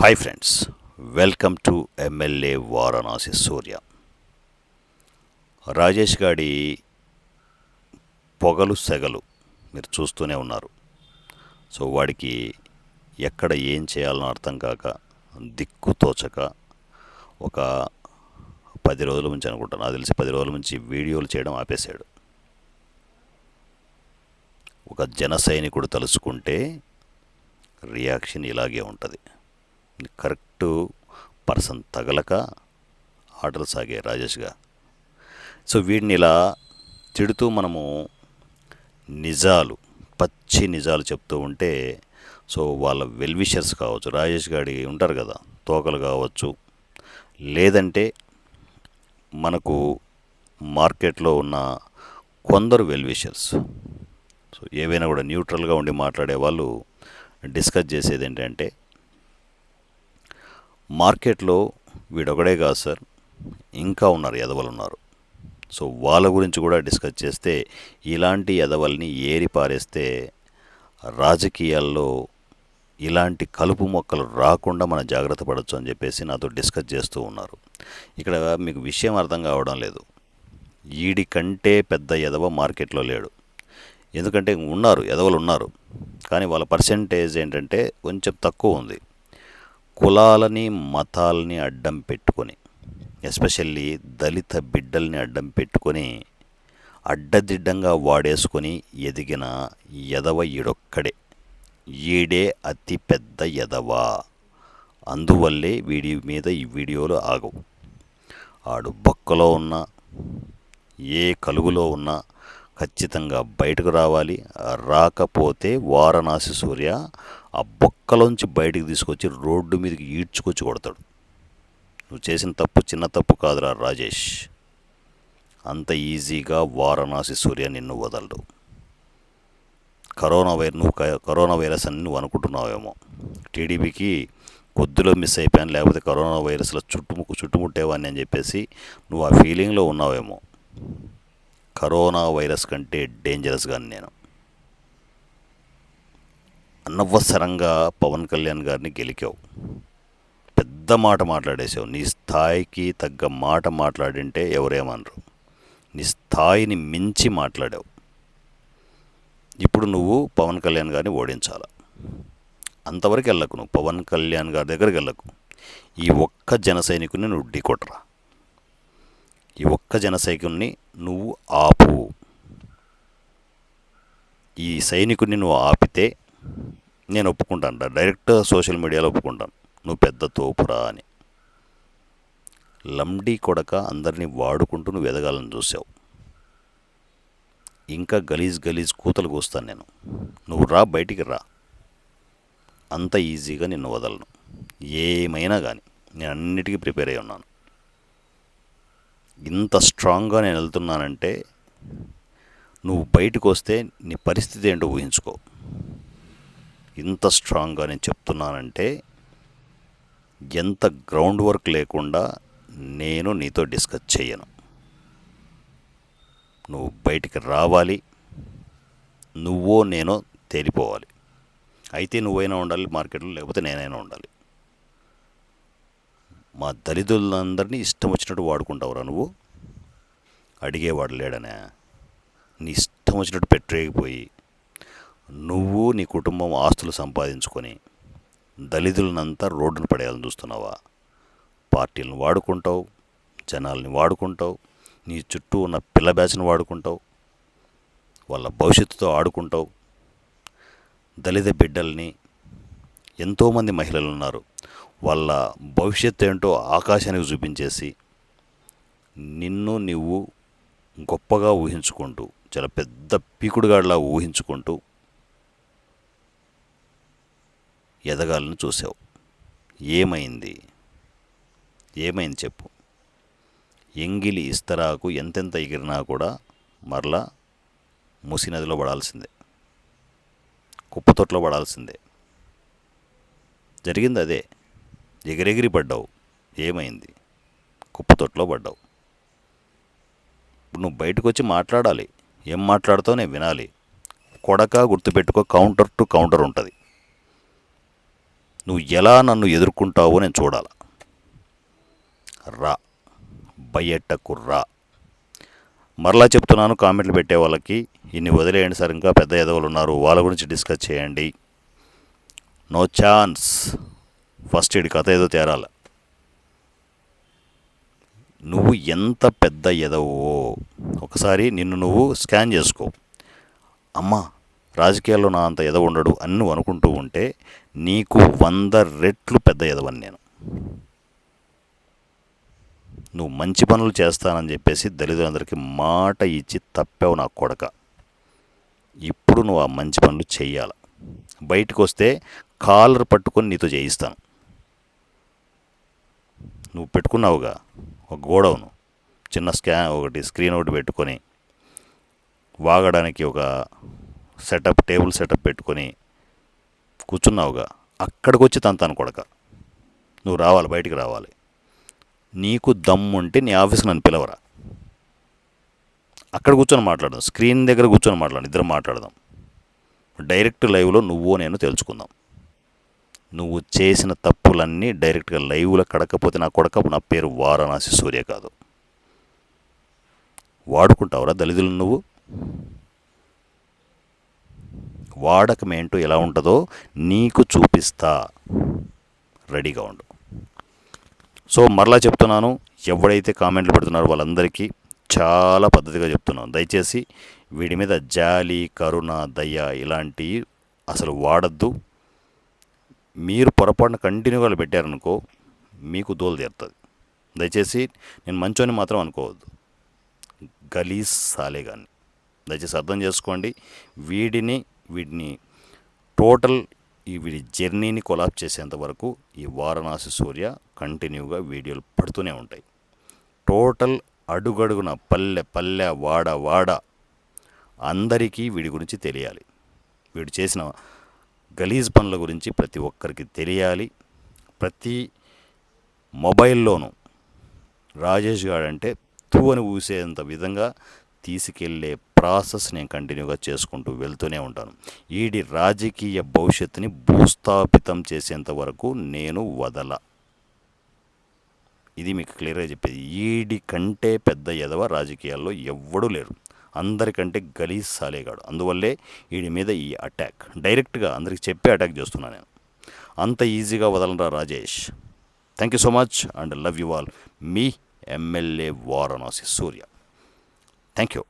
Hi friends welcome to MLA Varanasi Surya Rajesh గాడి పొగలు సెగలు మీరు చూస్తూనే ఉన్నారు. సో వాడికి ఎక్కడ ఏం చేయాలనో అర్థం కాక దిక్కు తోచక ఒక పది రోజుల నుంచి అనుకుంటాను నాకు తెలిసి పది రోజుల నుంచి వీడియోలు చేయడం ఆపేశాడు. ఒక జన సైనికుడు తలుచుకుంటే రియాక్షన్ ఇలాగే ఉంటుంది. కరెక్ట్ పర్సన్ తగలక ఆటలు సాగే రాజేష్గా. సో వీడిని ఇలా తిడుతూ మనము నిజాలు పచ్చి నిజాలు చెప్తూ ఉంటే సో వాళ్ళ వెల్విషర్స్ కావచ్చు రాజేష్ గాడి ఉంటారు కదా తోకలు కావచ్చు లేదంటే మనకు మార్కెట్లో ఉన్న కొందరు వెల్విషర్స్ సో ఏవైనా కూడా న్యూట్రల్గా ఉండి మాట్లాడే వాళ్ళు డిస్కస్ చేసేది ఏంటంటే మార్కెట్లో వీడొకడే కాదు సార్ ఇంకా ఉన్నారు ఎదవలు ఉన్నారు. సో వాళ్ళ గురించి కూడా డిస్కస్ చేస్తే ఇలాంటి ఎదవల్ని ఏరి పారేస్తే రాజకీయాల్లో ఇలాంటి కలుపు మొక్కలు రాకుండా మనం జాగ్రత్త పడవచ్చు అని చెప్పేసి నాతో డిస్కస్ చేస్తూ ఉన్నారు. ఇక్కడ మీకు విషయం అర్థం కావడం లేదు. ఈడి కంటే పెద్ద ఎదవ మార్కెట్లో లేడు. ఎందుకంటే ఉన్నారు ఎదవలు ఉన్నారు. కానీ వాళ్ళ పర్సంటేజ్ ఏంటంటే కొంచెం తక్కువ ఉంది. కులాలని మతాలని అడ్డం పెట్టుకొని ఎస్పెషల్లీ దళిత బిడ్డల్ని అడ్డం పెట్టుకొని అడ్డదిడ్డంగా వాడేసుకొని ఎదిగిన ఎదవ ఈడొక్కడే. ఈడే అతి పెద్ద ఎదవ అందువల్లే వీడి మీద ఈ వీడియోలు ఆగవు. ఆడు బొక్కలో ఉన్న ఏ కలుగులో ఉన్నా ఖచ్చితంగా బయటకు రావాలి. రాకపోతే వారణాసి సూర్య ఆ బొక్కలోంచి బయటికి తీసుకొచ్చి రోడ్డు మీదకి ఈడ్చుకొచ్చి కొడతాడు. నువ్వు చేసిన తప్పు చిన్న తప్పు కాదురా రాజేష్. అంత ఈజీగా వారణాసి సూర్య నిన్ను వదలడు. కరోనా వైరస్ నువ్వు క- కరోనా వైరస్ అని నువ్వు అనుకుంటున్నావేమో. టీడీపీకి కొద్దిలో మిస్ అయిపోయాను లేకపోతే కరోనా వైరస్లో చుట్టుముక్కు చుట్టుముట్టేవాడిని అని చెప్పేసి నువ్వు ఆ ఫీలింగ్లో ఉన్నావేమో. కరోనా వైరస్ కంటే డేంజరస్గా నేను. అనవసరంగా పవన్ కళ్యాణ్ గారిని గెలికావు. పెద్ద మాట మాట్లాడేసావు నీ స్థాయికి తగ్గ మాట మాట్లాడింటే ఎవరేమనరు. నీ స్థాయిని మించి మాట్లాడావు. ఇప్పుడు నువ్వు పవన్ కళ్యాణ్ గారిని ఓడించాల? అంతవరకు వెళ్ళకు నువ్వు. పవన్ కళ్యాణ్ గారి దగ్గరికి వెళ్ళకు. ఈ ఒక్క జన సైనికుని నువ్వు ఢీకొట్టరా? ఈ ఒక్క జన సైనికుని నువ్వు ఆపు. ఈ సైనికుడిని నువ్వు ఆపితే నేను ఒప్పుకుంటాను. డైరెక్ట్ సోషల్ మీడియాలో ఒప్పుకుంటాను. నువ్వు పెద్ద తోపురా అని. లండీ కొడక అందరినీ వాడుకుంటూ నువ్వు ఎదగాలని చూసావు. ఇంకా గలీజ్ గలీజ్ కూతలు కూస్తాను నేను. నువ్వు రా బయటికి రా. అంత ఈజీగా నిన్ను వదలను. ఏమైనా కానీ నేను అన్నిటికీ ప్రిపేర్ అయి ఉన్నాను. ఇంత స్ట్రాంగ్గా నేను వెళ్తున్నానంటే నువ్వు బయటకు వస్తే నీ పరిస్థితి ఏంటో ఊహించుకో. ఇంత స్ట్రాంగ్గా నేను చెప్తున్నానంటే ఎంత గ్రౌండ్ వర్క్ లేకుండా నేను నీతో డిస్కస్ చేయను. నువ్వు బయటికి రావాలి. నువ్వో నేనో తేలిపోవాలి. అయితే నువ్వైనా ఉండాలి మార్కెట్లో లేకపోతే నేనైనా ఉండాలి. మా దళితులందరినీ ఇష్టం వచ్చినట్టు వాడుకుంటావురా నువ్వు. అడిగేవాడు లేడనే. నీ ఇష్టం వచ్చినట్టు పెట్టేగిపోయి నువ్వు నీ కుటుంబం ఆస్తులు సంపాదించుకొని దళితులనంతా రోడ్డును పడేయాలని చూస్తున్నావా? పార్టీలను వాడుకుంటావు జనాల్ని వాడుకుంటావు నీ చుట్టూ ఉన్న పిల్ల బ్యాచ్ని వాడుకుంటావు వాళ్ళ భవిష్యత్తుతో ఆడుకుంటావు. దళిత బిడ్డల్ని ఎంతోమంది మహిళలు ఉన్నారు. వాళ్ళ భవిష్యత్తు ఏంటో ఆకాశానికి చూపించేసి నిన్ను నువ్వు గొప్పగా ఊహించుకుంటూ చాలా పెద్ద పీకుడుగాడిలా ఊహించుకుంటూ ఎదగాలని చూసావు. ఏమైంది? ఏమైంది చెప్పు. ఎంగిలి ఇస్తరాకు ఎంతెంత ఎగిరినా కూడా మరలా మూసి నదిలో పడాల్సిందే. కుప్పతొట్లో పడాల్సిందే. జరిగింది అదే. ఎగిరెగిరి పడ్డావు. ఏమైంది? కుప్పతొట్లో పడ్డావు. ఇప్పుడు నువ్వు బయటకు వచ్చి మాట్లాడాలి. ఏం మాట్లాడుతావు నేను వినాలి. కొడక గుర్తుపెట్టుకో కౌంటర్ టు కౌంటర్ ఉంటుంది. నువ్వు ఎలా నన్ను ఎదుర్కొంటావో నేను చూడాల. రా. బయటకు రా. మరలా చెప్తున్నాను కామెంట్లు పెట్టే వాళ్ళకి. ఇన్ని వదిలేయండి సార్ ఇంకా పెద్ద ఎదవలు ఉన్నారు. వాళ్ళ గురించి డిస్కస్ చేయండి. No chance. ఫస్ట్ ఇడి కథ ఏదో తేరాల. నువ్వు ఎంత పెద్ద ఎదవో. ఒకసారి నిన్ను నువ్వు స్కాన్ చేసుకో. అమ్మా రాజకీయాల్లో నా అంత ఎదవ ఉండడు అని నువ్వు అనుకుంటూ ఉంటే నీకు వంద రెట్లు పెద్ద ఎదవని నేను. నువ్వు మంచి పనులు చేస్తానని చెప్పేసి దళితులందరికీ మాట ఇచ్చి తప్పావు నా కొడక. ఇప్పుడు నువ్వు ఆ మంచి పనులు చెయ్యాల. బయటకు వస్తే కాలర్ పట్టుకొని నీతో చేయిస్తాను. నువ్వు పెట్టుకున్నావుగా ఒక గోడౌను చిన్న స్కా ఒకటి స్క్రీన్ ఒకటి పెట్టుకొని వాగడానికి ఒక సెటప్ టేబుల్ సెటప్ పెట్టుకొని కూర్చున్నావుగా. అక్కడికి వచ్చి తంతాను కొడక. నువ్వు రావాలి బయటికి రావాలి. నీకు దమ్ముంటే నీ ఆఫీస్కి నన్ను పిలవరా. అక్కడ కూర్చొని మాట్లాడదాం. స్క్రీన్ దగ్గర కూర్చొని మాట్లాడదాం. ఇద్దరు మాట్లాడదాం. డైరెక్ట్ లైవ్లో నువ్వు నేను తెలుసుకుందాం. నువ్వు చేసిన తప్పులన్నీ డైరెక్ట్గా లైవ్లో కడకపోతే నా కొడకపు నా పేరు వారణాసి సూర్య కాదు. వాడుకుంటావురా దళితులు నువ్వు? వాడకమేంటో ఎలా ఉంటుందో నీకు చూపిస్తా. రెడీగా ఉండు. సో మరలా చెప్తున్నాను ఎవడైతే కామెంట్లు పెడుతున్నారో వాళ్ళందరికీ చాలా పద్ధతిగా చెప్తున్నాను. దయచేసి వీడి మీద జాలి కరుణ దయ ఇలాంటివి అసలు వాడద్దు. మీరు పొరపాటున కంటిన్యూగా పెట్టారనుకో మీకు దోలు తీరుతుంది. దయచేసి నేను మంచోని మాత్రం అనుకోవద్దు. గలీజ్ కానీ దయచేసి అర్థం చేసుకోండి వీడిని వీడిని టోటల్ ఈ వీడి జర్నీని కొలాప్ చేసేంత వరకు ఈ వారణాసి సూర్య కంటిన్యూగా వీడియోలు పడుతూనే ఉంటాయి. టోటల్ అడుగడుగున పల్లె పల్లె వాడ వాడ అందరికీ వీడి గురించి తెలియాలి. వీడు చేసిన గలీజ్ పనుల గురించి ప్రతి ఒక్కరికి తెలియాలి. ప్రతి మొబైల్లోనూ రాజేష్ గారు అంటే తూ అని ఊసేంత విధంగా తీసుకెళ్ళే ప్రాసెస్ నేను కంటిన్యూగా చేసుకుంటూ వెళ్తూనే ఉంటాను. ఈడి రాజకీయ భవిష్యత్తుని భూస్థాపితం చేసేంత వరకు నేను వదల. ఇది మీకు క్లియర్గా చెప్పేది. ఈడి కంటే పెద్ద ఎదవ రాజకీయాల్లో ఎవ్వడూ లేరు. అందరికంటే గలీజ్ సాలేగాడు. అందువల్లే వీడి మీద ఈ అటాక్. డైరెక్ట్గా అందరికి చెప్పే అటాక్ చేస్తున్నాను నేను. అంత ఈజీగా వదలరా Rajesh? Thank you so much and love you all. Me MLA Varanasi Surya. Thank you.